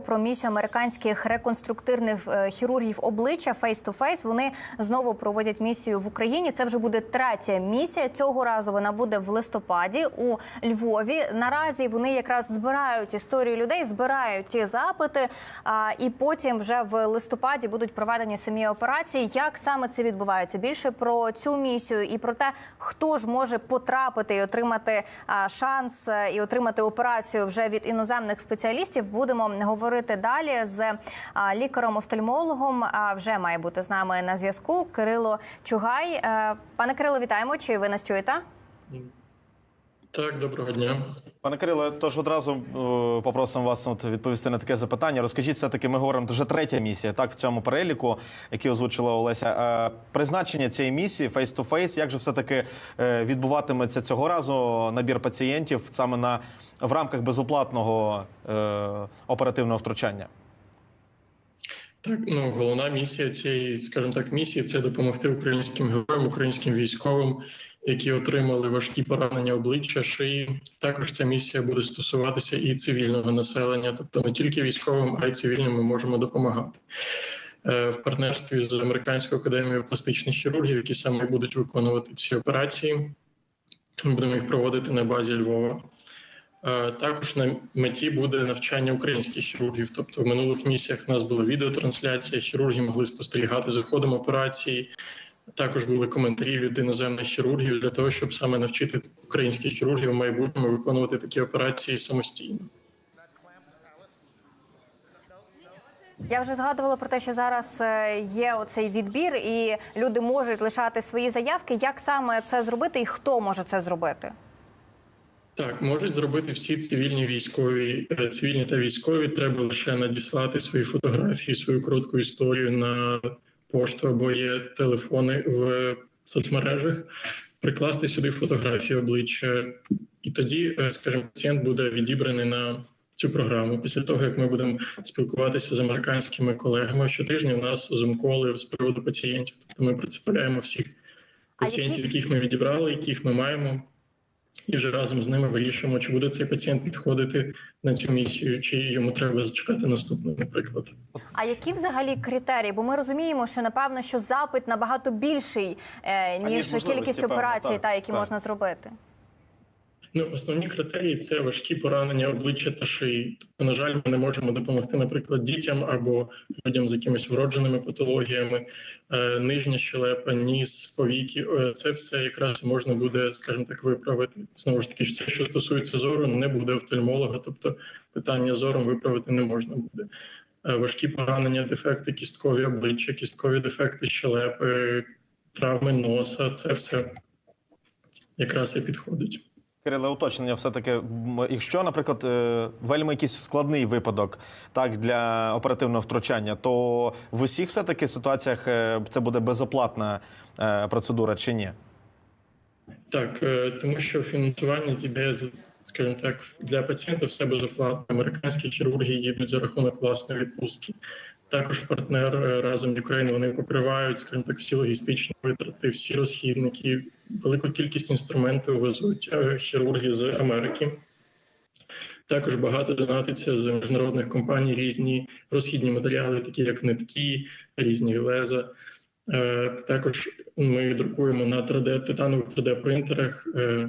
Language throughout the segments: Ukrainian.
Про місію американських реконструктивних е, хірургів обличчя face-to-face. Вони знову проводять місію в Україні. Це вже буде третя місія. Цього разу вона буде в листопаді у Львові. Наразі вони якраз збирають історію людей, збирають ті запити. А, і потім вже в листопаді будуть проведені самі операції. Як саме це відбувається? Більше про цю місію і про те, хто ж може потрапити і отримати шанс е, і отримати операцію вже від іноземних спеціалістів. Будемо говорити далі з а, лікарем-офтальмологом. Вже має бути з нами на зв'язку Кирило Чугай. Е, Пане Кирило, вітаємо. Чи ви нас чуєте? Так, доброго дня. Пане Кириле, тож одразу е, попросимо вас от, відповісти на таке запитання. Розкажіть, все таки ми говоримо вже третя місія, так в цьому переліку, який озвучила Олеся. Е, призначення цієї місії face-to-face, як же все таки е, відбуватиметься цього разу набір пацієнтів саме на в рамках безоплатного е, оперативного втручання? Так, ну головна місія цієї, скажімо так, місії це допомогти українським героям, українським військовим, які отримали важкі поранення обличчя, шиї. Також ця місія буде стосуватися і цивільного населення, тобто не тільки військовим, а й цивільним ми можемо допомагати. Е, В партнерстві з Американською академією пластичних хірургів, які саме будуть виконувати ці операції. Ми будемо їх проводити на базі Львова. Е, Також на меті буде навчання українських хірургів. Тобто в минулих місіях у нас була відеотрансляція, хірурги могли спостерігати за ходом операції. Також були коментарі від іноземних хірургів для того, щоб саме навчити українських хірургів в майбутньому виконувати такі операції самостійно. Я вже згадувала про те, що зараз е, є оцей відбір, і люди можуть лишати свої заявки. Як саме це зробити, і хто може це зробити? Так, можуть зробити всі цивільні військові, е, цивільні та військові. Треба лише надіслати свої фотографії, свою коротку історію на пошту або є телефони в соцмережах, прикласти сюди фотографії обличчя, і тоді, е, скажімо, пацієнт буде відібраний на цю програму. Після того як ми будемо спілкуватися з американськими колегами, щотижня у нас зумколи з приводу пацієнтів. Тобто ми представляємо всіх пацієнтів, яких ми відібрали, яких ми маємо. І вже разом з ними вирішуємо, чи буде цей пацієнт підходити на цю місію, чи йому треба зачекати наступну, наприклад. А які взагалі критерії? Бо ми розуміємо, що напевно що запит набагато більший е, ніж кількість операцій, та, та які так. можна зробити. Ну, основні критерії це важкі поранення обличчя та шиї. Тобто, на жаль, ми не можемо допомогти, наприклад, дітям або людям з якимись вродженими патологіями, е, нижня щелепа, ніс, повіки. Е, Це все якраз можна буде, скажімо так, виправити. Знову ж таки, все, що стосується зору, не буде офтальмолога, тобто питання зором виправити не можна буде. Е, Важкі поранення, дефекти кісткові обличчя, кісткові дефекти щелепи, травми носа це все якраз і підходить. Кириле, уточнення, все таки, якщо, наприклад, е, вельми якийсь складний випадок так для оперативного втручання, то в усіх все таки ситуаціях е, це буде безоплатна е, процедура чи ні? Так, тому що фінансування іде, скажімо так, для пацієнта все безоплатно. Американські хірурги їдуть за рахунок власної відпустки. Також партнер е, разом Ukraine, вони покривають, скажімо так, всі логістичні витрати, всі розхідники, велику кількість інструментів везуть е, хірурги з Америки. Також багато донатиться з міжнародних компаній різні розхідні матеріали, такі як нитки, різні леза. Е, Також ми друкуємо на 3D титанових 3D принтерах е,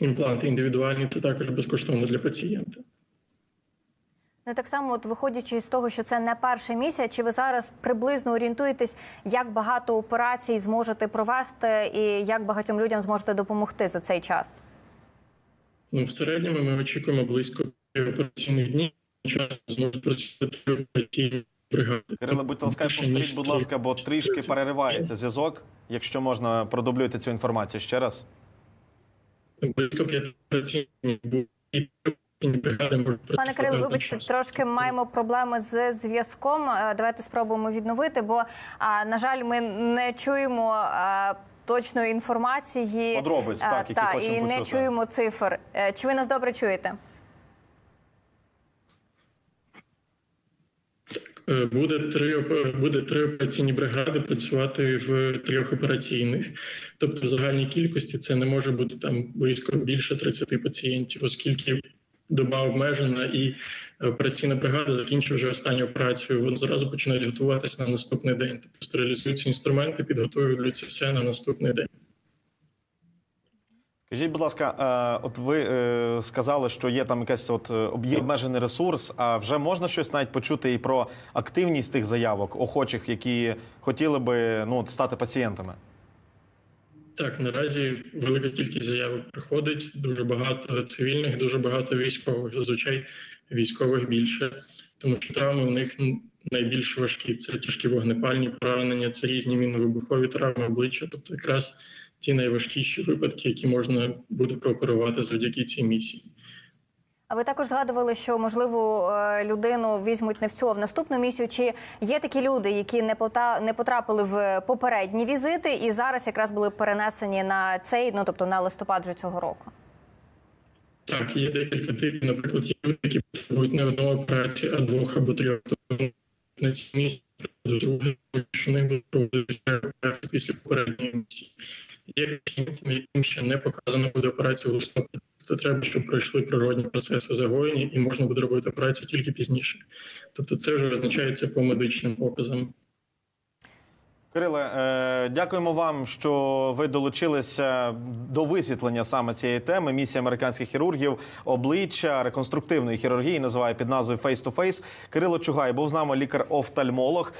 імпланти індивідуальні. Це також безкоштовно для пацієнта. Ну так само, от виходячи з того, що це не перша місія, чи ви зараз приблизно орієнтуєтесь, як багато операцій зможете провести, і як багатьом людям зможете допомогти за цей час? Ну, в середньому ми очікуємо близько операційних днів. Часу зможуть працювати операційні бригади. Ласкаві, Більше, ніж повторіть, будь ласка, бо трішки переривається зв'язок. Якщо можна, продублюйте цю інформацію ще раз. Близько п'яти операційних Пане Кирило, вибачте, трошки маємо проблеми з зв'язком. Е, Давайте спробуємо відновити, бо на жаль, ми не чуємо. е, Точної інформації Подробиць, Е, так, які та, хочемо і не почути. чуємо цифр. Чи ви нас добре чуєте? Буде три буде три операційні бригади працювати в трьох операційних. Тобто, в загальній кількості це не може бути там близько більше 30 пацієнтів, оскільки доба обмежена, і е, операційна бригада закінчив вже останню операцію. Вони зразу починають готуватися на наступний день. Тобто стерилізуються інструменти, підготовлюються все на наступний день. Скажіть, будь ласка, е, от ви е, сказали, що є там якийсь от обмежений ресурс. А вже можна щось навіть почути і про активність тих заявок охочих, які хотіли би ну стати пацієнтами? Так, наразі велика кількість заявок приходить. Дуже багато цивільних, дуже багато військових. Зазвичай військових більше, тому що травми у них найбільш важкі. Це тяжкі вогнепальні поранення, це різні мінно-вибухові травми обличчя. Тобто, якраз ті найважкіші випадки, які можна буде прооперувати завдяки цій місії. А ви також згадували, що можливо е, людину візьмуть не в цю, а в наступну місію. Чи є такі люди, які не потрапили в попередні візити, і зараз якраз були перенесені на цей, ну тобто на листопад вже цього року? Так, є декілька типів. Наприклад, є люди, які потребують не одної операції, а двох або трьох. Тобто на цій місці друге, що не буде проводитися операції після попередньої місії. Є яким ще не показано буде операція в листопаді. Тобто треба, щоб пройшли природні процеси загоєння, і можна буде робити операцію тільки пізніше. Тобто, це вже визначається по медичним показам. Кириле, е, дякуємо вам, що ви долучилися до висвітлення саме цієї теми. Місія американських хірургів обличчя реконструктивної хірургії називає під назвою Face to Face. Кирило Чугай був з нами лікар-офтальмолог.